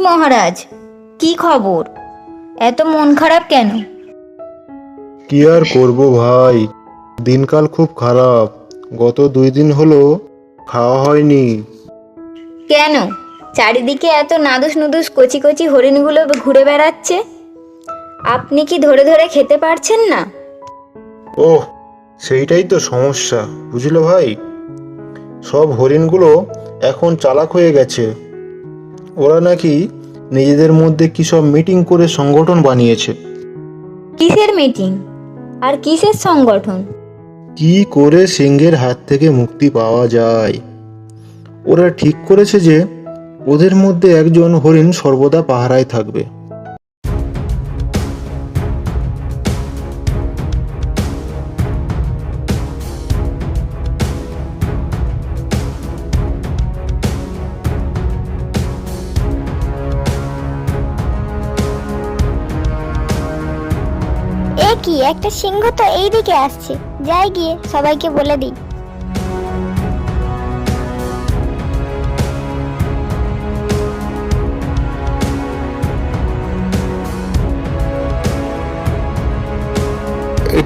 মহারাজ? কি খবর? এত মন খারাপ কেন? কি আর করব ভাই? দিনকাল খুব খারাপ। গত দুই দিন হলো খাওয়া হয়নি। কেন? চারিদিকে এত নাদুস নুদুস কচি কচি হরিণগুলো ঘুরে বেড়াচ্ছে? আপনি কি ধরে ধরে খেতে পারছেন না? ওহ সেইটাই তো সমস্যা বুঝলো ভাই? সব হরিণগুলো এখন চালাক হয়ে গেছে। ওরা নাকি নিজেদের মধ্যে কি সব মিটিং করে সংগঠন বানিয়েছে? কিসের মিটিং আর কিসের সংগঠন? কি করে সিংহের হাত থেকে মুক্তি পাওয়া যায়? ওরা ঠিক করেছে যে ওদের মধ্যে একজন হরিণ সর্বদা পাহারায় থাকবে। কি একটা সিংহ তো এইদিকে আসছে। যাই গিয়ে সবাইকে বলে দিই।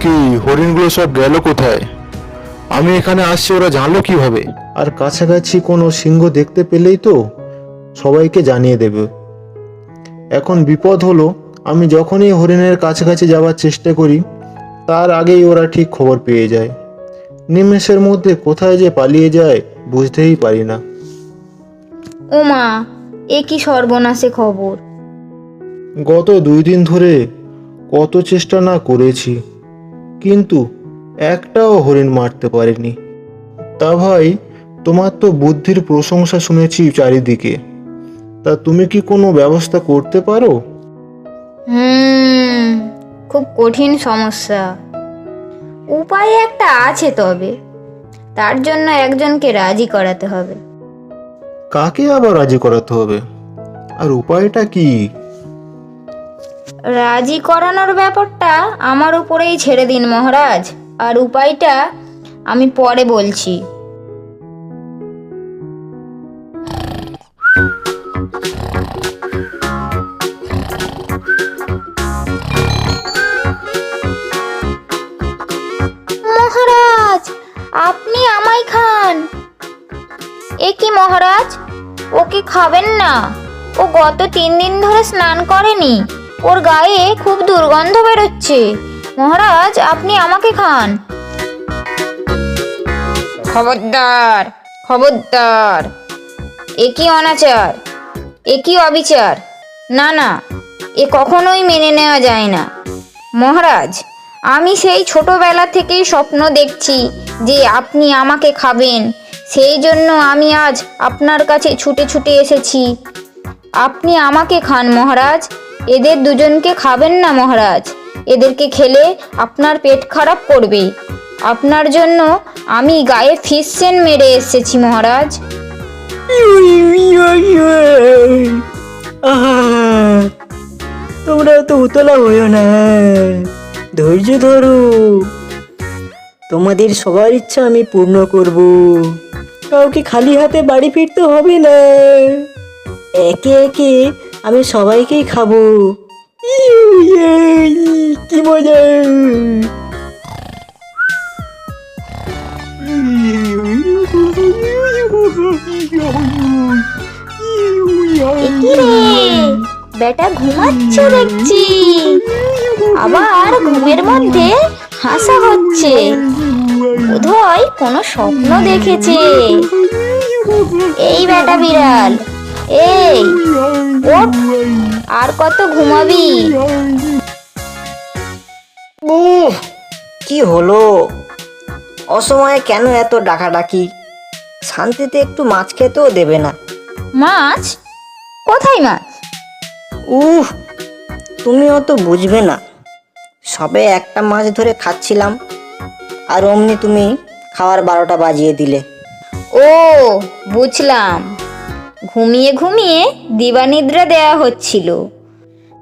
কি হরিণগুলো সব গেল কোথায়? আমি এখানে আসছি ওরা জানলো কীভাবে? আর কাছাকাছি কোনো সিংহ দেখতে পেলেই তো সবাইকে জানিয়ে দেবে। এখন বিপদ হলো আমি যখনই হরিণের কাছাকাছি যাওয়ার চেষ্টা করি তার আগেই ওরা ঠিক খবর পেয়ে যায়। নিমেষের মধ্যে কোথায় যে পালিয়ে যায় বুঝতেই পারি না। ও মা এ কি সর্বনাশে খবর? গত দুই দিন ধরে কত চেষ্টা না করেছি কিন্তু একটাও হরিণ মারতে পারিনি। তা ভাই তোমার তো বুদ্ধির প্রশংসা শুনেছি চারিদিকে। তা তুমি কি কোনো ব্যবস্থা করতে পারো? হুম খুব কঠিন সমস্যা। উপায় একটা আছে তবে। তার জন্য একজনকে রাজি করাতে হবে। কাকে আবার রাজি করাতে হবে? আর উপায়টা কি? রাজি করানোর ব্যাপারটা আমার উপরেই ছেড়ে দিন মহারাজ। আর উপায়টা আমি পরে বলছি। কি মহারাজ? ওকে খাবেন না। ও গত তিন দিন ধরে স্নান করেনি। ওর গায়ে খুব দুর্গন্ধ বেরোচ্ছে। মহারাজ আপনি আমাকে খান। খবরদার খবরদার। এ কি অনাচার? এ কি অবিচার? না না এ কখনোই মেনে নেওয়া যায় না। মহারাজ আমি সেই ছোটবেলা থেকেই স্বপ্ন দেখছি যে আপনি আমাকে খাবেন। সেই জন্য আমি আজ আপনার কাছে ছুটে ছুটে এসেছি। আপনি আমাকে খান মহারাজ। এদের দুজনকে খাবেন না মহারাজ। এদেরকে খেলে আপনার পেট খারাপ করবে। আপনার জন্য আমি গায়ে ফিস সেন মেরে এসেছি মহারাজ। তোমরা তো উতলা হইও না। ধৈর্য ধরো। তোমাদের সবার ইচ্ছা আমি পূর্ণ করব। কাউকে খালি হাতে বাড়ি ফিরতে হবে না। একে একে আমি সবাইকেই খাব। কি মজা। বেটা ঘুমাচ্ছ দেখছি। আবার ঘুমের মধ্যে হাসা হচ্ছে। বোধহয় কোনো স্বপ্ন দেখেছে। এই বেটা বিড়াল এই আর কত ঘুমাবি? উফ কি হলো? অসময়ে কেন এত ডাকাডাকি? শান্তিতে একটু মাছ খেতেও দেবে না। মাছ? কোথায় মাছ? উফ তুমি অত বুঝবে না। সবে একটা মাছ ধরে খাচ্ছিলাম। আর অমনি তুমি খাওয়ার বারোটা বাজিয়ে দিলে। ও বুঝলাম। ঘুমিয়ে ঘুমিয়ে দিবানিদ্রা দেয়া হচ্ছিল।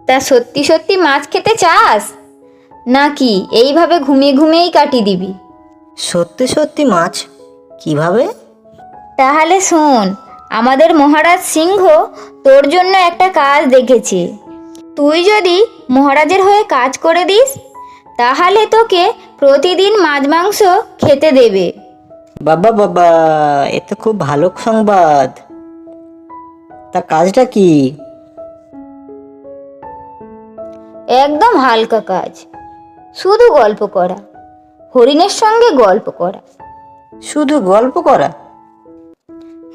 তা সত্যি সত্যি মাছ খেতে চাস? নাকি এইভাবে ঘুমিয়ে ঘুমিয়েই কাটিয়ে দিবি? সত্যি সত্যি মাছ? কীভাবে? তাহলে শোন আমাদের মহারাজ সিংহ তোর জন্য একটা কাজ দেখেছে। তুই যদি মহারাজের হয়ে কাজ করে দিস তাহলে তোকে প্রতিদিন মাছ মাংস খেতে দেবে। বাবা বাবা এ তো খুব ভালো সংবাদ। তা কাজটা কি? একদম হালকা কাজ। শুধু গল্প করা। হরিণের সঙ্গে গল্প করা। শুধু গল্প করা?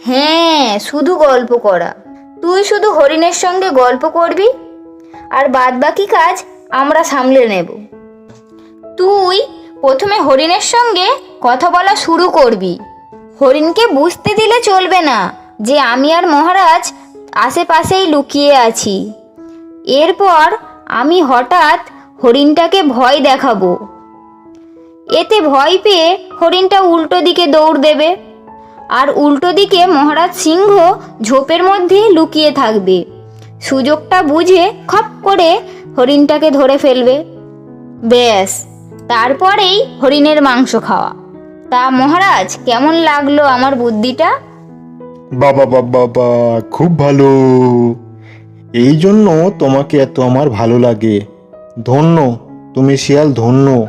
হ্যাঁ শুধু গল্প করা। তুই শুধু হরিণের সঙ্গে গল্প করবি আর বাদ বাকি কাজ আমরা সামলে নেব। তুই প্রথমে হরিণের সঙ্গে কথা বলা শুরু করবি। হরিণকে বুঝতে দিলে চলবে না যে আমি আর মহারাজ আশেপাশেই লুকিয়ে আছি। এরপর আমি হঠাৎ হরিণটাকে ভয় দেখাবো। এতে ভয় পেয়ে হরিণটা উল্টো দিকে দৌড় দেবে আর উল্টো দিকে মহারাজ সিংহ ঝোপের মধ্যে লুকিয়ে থাকবে। সুযোগটা বুঝে খপ করে হরিণটাকে ধরে ফেলবে। ব্যাস। তারপরেই হরিণের মাংস খাওয়া। তা মহারাজ কেমন লাগল আমার বুদ্ধিটা? বাবা বাবা বাবা খুব ভালো। এই জন্য তোমাকে এত আমার ভালো লাগে। ধন্য তুমি শিয়াল ধন্য।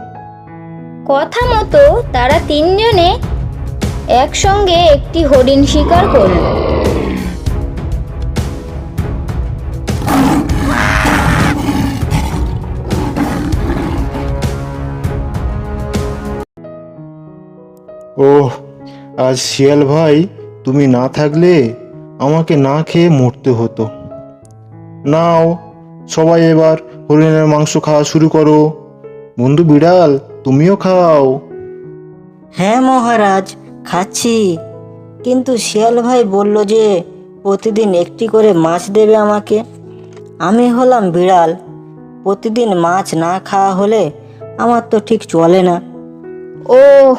কথা মতো তারা তিনজনে একসঙ্গে একটি হরিণ শিকার করল। ওহ আজ শিয়াল ভাই তুমি না থাকলে আমাকে না খেয়ে মরতে হতো। নাও সবাই এবার হরিণের মাংস খাওয়া শুরু করো। বন্ধু বিড়াল তুমিও খাও। হ্যাঁ মহারাজ খাচ্ছি। কিন্তু শিয়াল ভাই বলল যে প্রতিদিন একটি করে মাছ দেবে আমাকে। আমি হলাম বিড়াল। প্রতিদিন মাছ না খাওয়া হলে আমার তো ঠিক চলে না। ও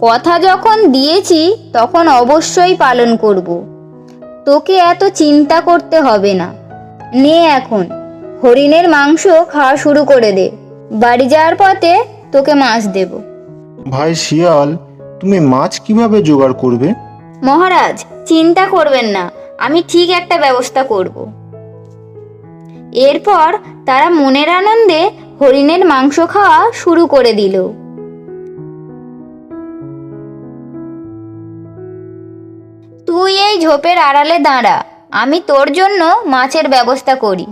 কথা যখন দিয়েছি তখন অবশ্যই পালন করব। তোকে এত চিন্তা করতে হবে না। নে এখন। হরিণের মাংস খাওয়া শুরু করে দে। বাড়ি যাওয়ার পথে তোকে মাছ দেব। ভাই শিয়াল তুমি মাছ কীভাবে জোগাড় করবে? মহারাজ চিন্তা করবেন না। আমি ঠিক একটা ব্যবস্থা করব। এরপর তারা মনের আনন্দে হরিণের মাংস খাওয়া শুরু করে দিল। ঝোপের আড়ালে দাঁড়া আমি তোর জন্য মাছের ব্যবস্থা করি।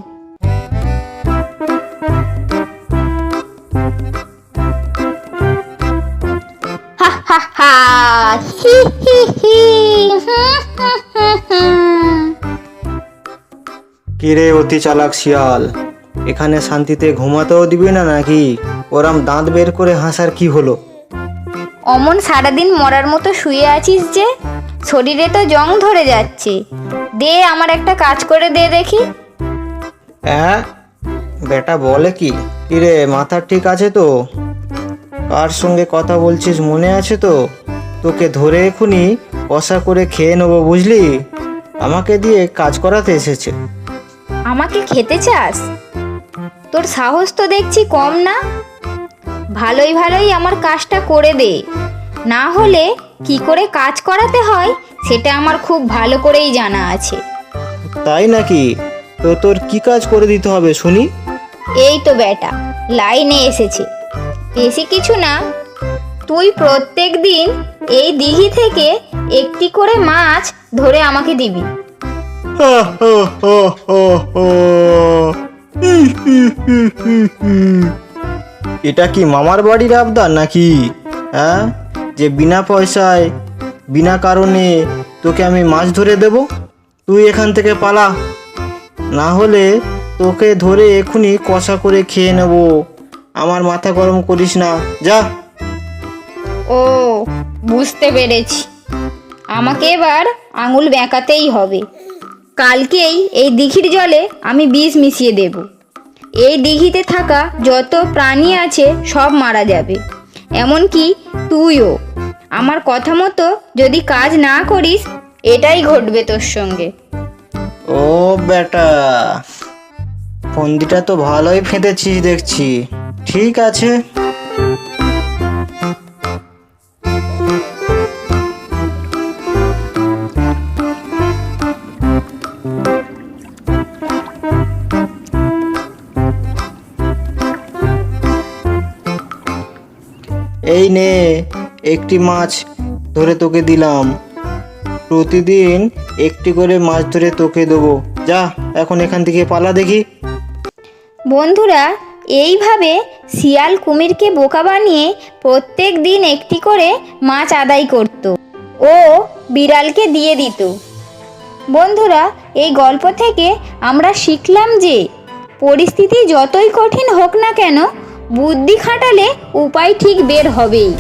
হা হা হা হি হি। কিরে অতি চালাক শিয়াল এখানে শান্তিতে ঘুমাতেও দিবি না নাকি? ওরাম দাঁত বের করে হাসার কি হলো? অমন সারাদিন মরার মতো শুয়ে আছিস যে শরীরে তো জং ধরে যাচ্ছে। দে আমার একটা কাজ করে দে দেখি। হ্যাঁ বেটা বলে কি? কিরে মাথা ঠিক আছে তো? কার সঙ্গে কথা বলছিস মনে আছে তো? তোকে ধরে এখুনি কষা করে খেয়ে নেব বুঝলি? আমাকে দিয়ে কাজ করাতে এসেছে। আমাকে খেতে চাস? তোর সাহস তো দেখছি কম না? ভালোই ভালোই আমার কাজটা করে দে। না হলে কি করে কাজ করাতে হয় সেটা আমার খুব ভালো করেই জানা আছে। তাই নাকি? তো তোর কি কাজ করে দিতে হবে শুনি? এই তো বেটা লাইনে এসেছে। বেশি কিছু না তুই প্রত্যেক দিন এই দিঘি থেকে একটি করে মাছ ধরে আমাকে দিবি। এটা কি মামার বাড়ির আবদার নাকি হ্যাঁ? যে বিনা পয়সায়, বিনা কারণে তোকে আমি মাছ ধরে দেব, তুই এখান থেকে পালা। না হলে তোকে ধরে এখুনি কষা করে খেয়ে নেব। আমার মাথা গরম করিস না। যা। ও, বুঝতে পেরেছি। আমাকে এবার আঙুল বেঁকাতেই হবে। কালকেই এই দিঘির জলে আমি বিষ মিশিয়ে দেব। এই দিঘিতে থাকা যত প্রাণী আছে সব মারা যাবে। এমনকি তুইও। আমার কথা মতো যদি কাজ না করিস, এটাই ঘটবে তোর সঙ্গে। ও বেটা, ফন্দিটা তো ভালোই ফেঁদেছিস দেখছি। ঠিক আছে। এই নে একটি মাছ ধরে তোকে দিলাম। প্রতিদিন একটি করে মাছ ধরে তোকে দেবো। যা, এখন এখান থেকে পালা দেখি। বন্ধুরা, এইভাবে শিয়াল কুমিরকে বোকা বানিয়ে প্রত্যেক দিন একটি করে মাছ আদায় করত। ও বিড়ালকে দিয়ে দিত। বন্ধুরা, এই গল্প থেকে আমরা শিখলাম যে, পরিস্থিতি যতই কঠিন হোক না কেন, বুদ্ধি খাটালে উপায় ঠিক বের হবেই।